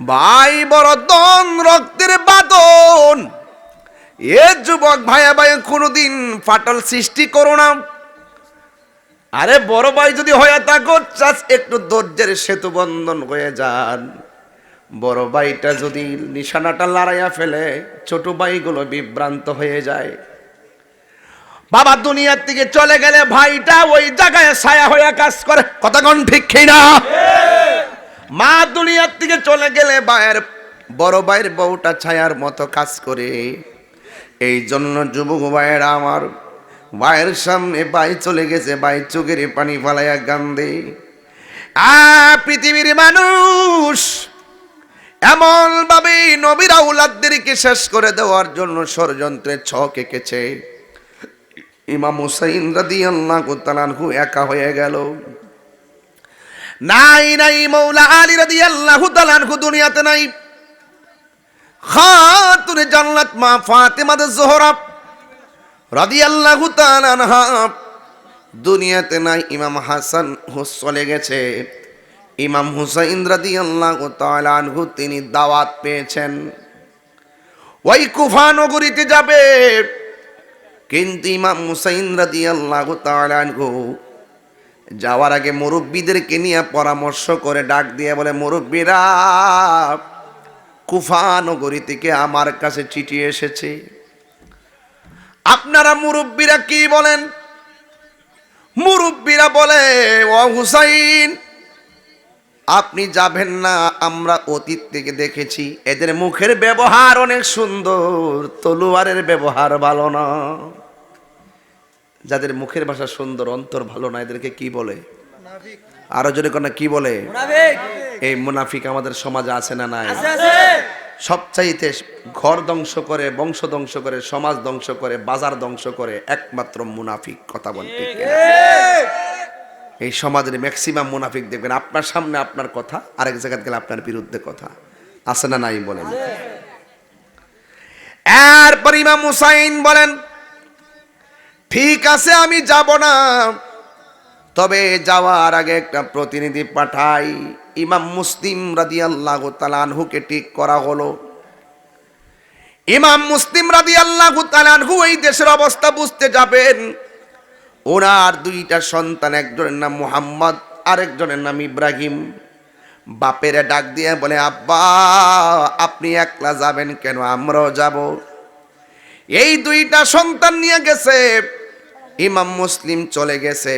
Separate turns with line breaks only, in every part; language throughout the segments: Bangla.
ভাই বড় দন রক্তের বাদন এ যুবক ভাইয়া ভাই কোনোদিন ফাটল সৃষ্টি করো না। আরে বড় ভাই যদি হয়ে থাকো চাষ একটু ধৈর্যের সেতু বন্ধন হয়ে যান। বড় ভাইটা যদি নিশানাটা লড়াইয়া ফেলে, ছোট ভাইগুলো বিভ্রান্ত হয়ে যায়। বাবা দুনিয়ার থেকে চলে গেলে ভাইটা ওই জায়গায় ছায়া হয়ে কাজ করে। কতক্ষণ ঠিক খেই না মা দুনিয়ার থেকে চলে গেলে ভাইয়ের, বড় ভাইয়ের বউটা ছায়ার মতো কাজ করে। এই জন্য যুবক ভাইয়েরা আমার, ভাইয়ের সামনে ভাই চলে গেছে, ভাই চোখের পানি ফালাইয়া গান্ধে আ, পৃথিবীর মানুষ এমন ভাবে নবীরা উলাদদেরকে শেষ করে দেওয়ার জন্য ষড়যন্ত্রের ছক এঁকেছে। ইমাম হুসাইন রাদিয়াল্লাহু তাআলাহু একা হয়ে গেল। নাই নাই, মৌলা আলী রাদিয়াল্লাহু তাআলাহু দুনিয়াতে নাই। খাতুনে জান্নাত মা ফাতেমা জোহরা রাদিয়াল্লাহু তাআলা আনহা দুনিয়াতে নাই, ইমাম হাসান হুস চলে গেছে। ইমাম হুসাইন রাদিয়াল্লাহু তাআলা আনহু তিনি দাওয়াত পেয়েছেন। ওই কুফা নগরীতে যাবে। কিন্তু ইমাম হুসাইন রাদিয়াল্লাহু তাআলা আনহু যাওয়ার আগে মুরব্বীদেরকে নিয়ে পরামর্শ করে ডাক দিয়ে বলে, মুরব্বীরা, কুফা নগরী থেকে আমার কাছে চিঠি এসেছে। আপনারা মুরব্বীরা কি বলেন? মুরব্বীরা বলে, ও হুসাইন, আপনি যাবেন না, আমরা অতীত থেকে দেখেছি। এদের মুখের ব্যবহার অনেক সুন্দর, তলোয়ারের ব্যবহার ভালো না। যাদের মুখের ভাষা সুন্দর অন্তর ভালো না এদেরকে কি বলে? আরও জোরে কোনা কি বলে? এই মুনাফিক আমাদের সমাজে আছে না নাই? সবচাইতে ঘর ধ্বংস করে বংশ ধ্বংস করে সমাজ ধ্বংস করে বাজার ধ্বংস করে একমাত্র মুনাফিক কথা বলতে এই সমাজের ম্যাক্সিমাম মুনাফিক দেখবেন আপনার সামনে আপনার কথা আরেক জায়গায় গেলে আপনার বিরুদ্ধে কথা। আছে না নাই বলেন? এরপর ইমাম হুসাইন বলেন ঠিক আছে, আমি যাব না। তবে যাওয়ার আগে একটা প্রতিনিধি পাঠাই। ইমাম মুসলিম রাদি আল্লাহ তালানহুকে ঠিক করা হলো। ইমাম মুসলিম রাদি আল্লাহ তালানহু এই দেশের অবস্থা বুঝতে যাবেন। ওনার দুইটা সন্তান, একজনের নাম মুহাম্মদ, আরেকজনের নাম ইব্রাহিম। বাপেরে ডাক দিয়ে বলে, আব্বা, আপনি একলা যাবেন কেন? আমরাও যাব। এই দুইটা সন্তান নিয়ে গেছে। ইমাম মুসলিম চলে গেছে।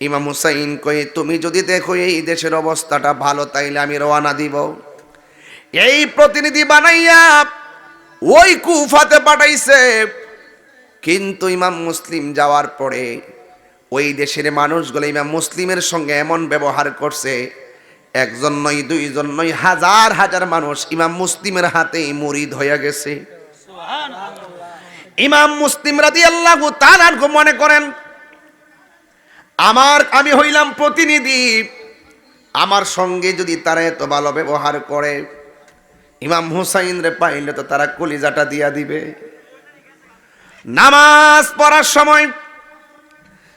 ইমাম হুসাইন কই তুমি যদি দেখো এই দেশের অবস্থাটা ভালো, তাইলে আমি রওনা দিব। এই প্রতিনিধি বানাইয়া ওই কুফাতে পাঠাইছে। কিন্তু ইমাম মুসলিম যাওয়ার পরে ওই দেশের মানুষগুলো ইমাম মুসলিমের সঙ্গে এমন ব্যবহার করছে, একজন নয়, দুইজন নয়, হাজার হাজার মানুষ ইমাম মুসলিমের হাতেই মুরিদ হয়ে গেছে। ইমাম মুসলিম রাজি আল্লাহ তার মনে করেন, আমার, আমি হইলাম প্রতিনিধি। আমার সঙ্গে যদি তারা এত ভালো ব্যবহার করে, ইমাম হুসাইন রে পাইলে তো তারা কলিজাটা দিয়া দিবে। নামাজ পড়ার সময়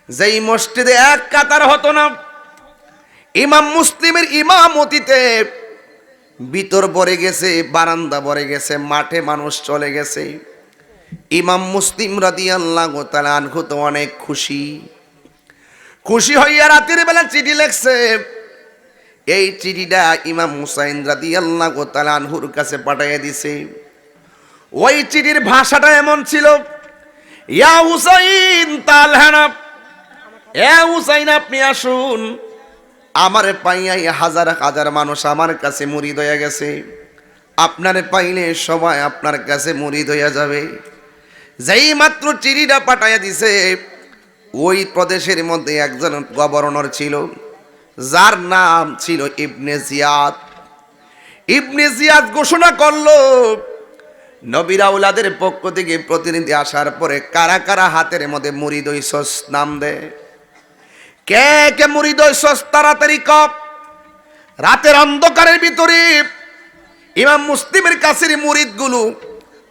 যেই মসজিদে এক কাতার হতো না, ইমাম মুসলিমের ইমামতিতে ভিতর ভরে গেছে, বারান্দা ভরে গেছে, মাঠে মানুষ চলে গেছে। ইমাম মুসলিম রাদি আল্লাহ আনহু তো অনেক খুশি। খুশি হইয়া রাতের বেলা চিঠি লেখছে। এই চিঠিটা ইমাম হুসাইন রাদি আল্লাহ আনহুর কাছে পাঠাইয়া দিছে। ওই চিঠির ভাষাটা এমন ছিল, ইয়া হুসাইন তালহানা এ হুসাইন, আপনি আসুন। আমার পাইয়াই হাজার হাজার মানুষ আমার কাছে মুড়ি হয়ে গেছে। আপনার পাইলে সবাই আপনার কাছে মুড়ি হইয়া যাবে। যেই মাত্র চিঠিটা পাঠাইয়া দিছে, ওই প্রদেশের মধ্যে একজন গভর্নর ছিল, যার নাম ছিল ইবনে জিয়াদ। ইবনে জিয়াদ ঘোষণা করল, নবীরা উলাদের পক্ষ থেকে প্রতিনিধি আসার পরে কারা কারা হাতের মধ্যে মুড়ি সস নাম দেয়? কে কে মুড়ি দইসস তাড়াতাড়ি কপ রাতের অন্ধকারের ভিতরে ইমাম মুসলিমের কাছের মুরিদগুলো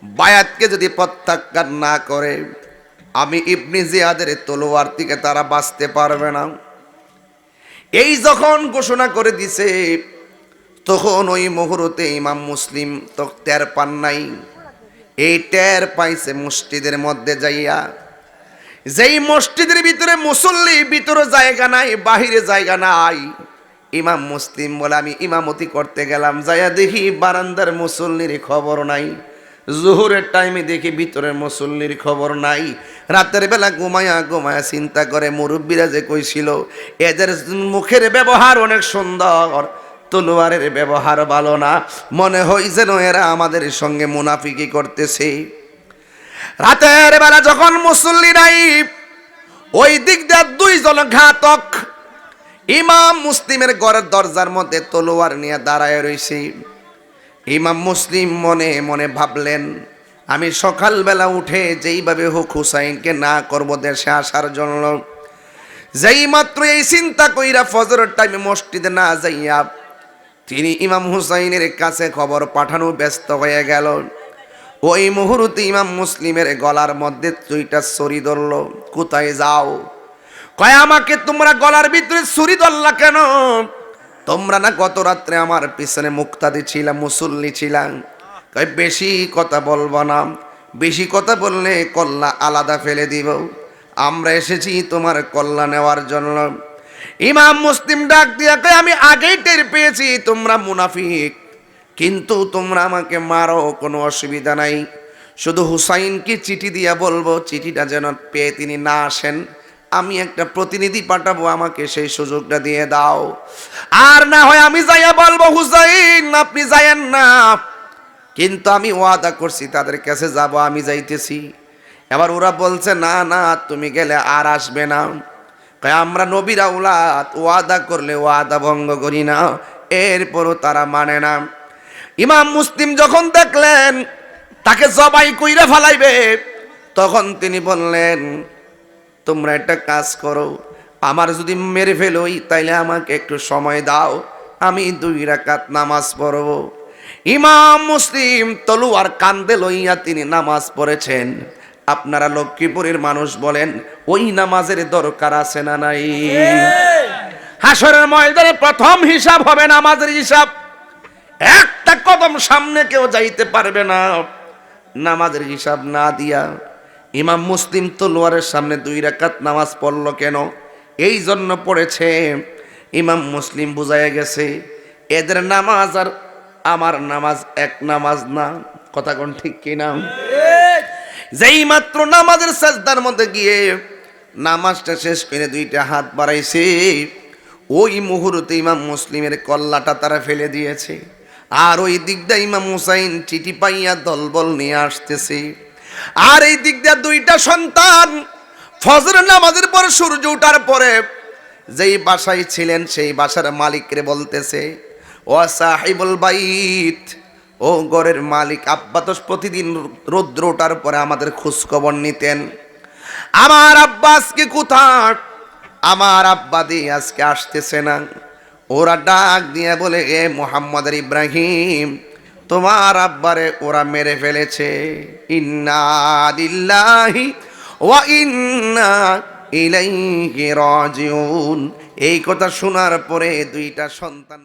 বায়াতকে যদি প্রত্যাখ্যান না করে, আমি ইবনে জিয়াদের তলোয়ার থেকে তারা বাঁচতে পারবে না। এই যখন ঘোষণা করে দিছে, তখন ওই মুহূর্তে ইমাম মুসলিম তো টের পান নাই। এই টের পাইছে মসজিদের মধ্যে যাইয়া। যেই মসজিদের ভিতরে মুসল্লি ভিতরে জায়গা নাই, বাহিরে জায়গা নাই, ইমাম মুসলিম বলে, আমি ইমামতি করতে গেলাম, যাইয়া দেখি বারান্দার মুসল্লির খবর নাই। জোহরের টাইমে দেখি ভিতরের মুসল্লির খবর নাই। রাতের বেলা ঘুমায়া ঘুমায়া চিন্তা করে মুরব্বীরা যে কইছিল, এদের মুখের ব্যবহার অনেক সুন্দর, তলোয়ারের ব্যবহার ভালো না। মনে হয় যেন এরা আমাদের সঙ্গে মুনাফিকি করতেছে। রাতের বেলা যখন মুসল্লি নাই, ওই দিক দিয়ে দুইজন ঘাতক ইমাম মুসলিমের ঘরের দরজার মধ্যে তলোয়ার নিয়ে দাঁড়ায় রয়েছে ইমাম মুসলিম মনে মনে ভাবলেন, আমি সকালবেলা উঠে যেইভাবে হোক হুসাইনকে না করব দেশে আসার জন্য। যেই মাত্র এই চিন্তা কইরা ফজরের টাইমে মসজিদে না যাইয়া তিনি ইমাম হুসাইনের কাছে খবর পাঠানো ব্যস্ত হয়ে গেল। ওই মুহূর্তে ইমাম মুসলিমের গলার মধ্যে দুইটা ছড়ি ধরল, কোথায় যাও? কয়, আমাকে তোমরা গলার ভিতরে ছুরি ধরলা কেন? তোমরা না গত রাত্রে আমার পিছনে মুক্তাদি ছিলাম মুসল্লি ছিলাম বেশি কথা বলব না। বেশি কথা বললে কল্লা আলাদা ফেলে দিব। আমরা এসেছি তোমার কল্লা নেওয়ার জন্য। ইমাম মুসলিম ডাক দিয়া কয়, আমি আগেই টের পেয়েছি তোমরা মুনাফিক। কিন্তু তোমরা আমাকে মারো, কোনো অসুবিধা নাই। শুধু হুসাইনকে চিঠি দিয়া বলব, চিঠিটা যেন পেয়ে তিনি না আসেন। আমি একটা প্রতিনিধি পাঠাবো, আমাকে সেই সুযোগটা দিয়ে দাও। আর না হয় আমি যাইয়া বলব, হুসাইন, আপনি যাইয়েন না। কিন্তু আমি ওয়াদা করছি, তাদের কাছে যাব, আমি যাইতেছি। এবার ওরা বলছে, না না, তুমি গেলে আর আসবে না। আমরা নবীরা উলাত ওয়াদা করলে ওয়াদা ভঙ্গ করি না। এরপরও তারা মানে না। ইমাম মুসলিম যখন দেখলেন, তাকে জবাই কইরা ফালাইবে, তখন তিনি বললেন তোমরা একটা কাজ করো। আমার যদি মেরে ফেলোই, তাইলে আমাকে একটু সময় দাও। আমি দুই রাকাত নামাজ পড়ব। ইমাম মুসলিম তলুয়ার কান্দে লইয়া তিনি নামাজ পড়েছেন। আপনারা লক্ষ্মীপুরের মানুষ বলেন, ওই নামাজের দরকার আছে না নাই? হাসরের ময়দানে প্রথম হিসাব হবে নামাজের হিসাব। একটা কদম সামনে কেউ যাইতে পারবে না। নামাজের হিসাব না দিয়া ইমাম মুসলিম তলোয়ারের সামনে দুই রাকাত নামাজ পড়ল কেন? এই জন্য পড়েছে, ইমাম মুসলিম বুঝাইয়া গেছে, এদের নামাজ আর আমার নামাজ এক নামাজ না। কথা কোন ঠিক কিনা যেই মাত্র নামাজের সাজদার মধ্যে গিয়ে নামাজটা শেষ করে দুইটা হাত বাড়াইছে, ওই মুহূর্তে ইমাম মুসলিমের কল্লাটা তারা ফেলে দিয়েছে। আর ওই দিকটা ইমাম হুসাইন চিঠি পাইয়া দলবল নিয়ে আসতেছে। আর এই দিক দিয়ে দুইটা সন্তান। ফজর নামাজের পর সূর্য ওঠার পরে যেই বাসায় ছিলেন, সেই বাসার মালিকরে বলতেছে, ও সাহিবুল বাইত, ও ঘরের মালিক, আব্বা তো প্রতিদিন রৌদ্র ওঠার পরে আমাদের খোঁজ খবর নিতেন। আমার আব্বা আজকে কোথায়? আমার আব্বা দিয়ে আজকে আসতেছে না। ওরা ডাক দিয়ে বলে, এ মোহাম্মদের ইব্রাহিম তোমার আব্বারে ওরা মেরে ফেলেছে। ইন্নাদিল্লাহি ওয়া ইন্না ইলাইহি রাজিউন। এই কথা শোনার পরে দুইটা সন্তান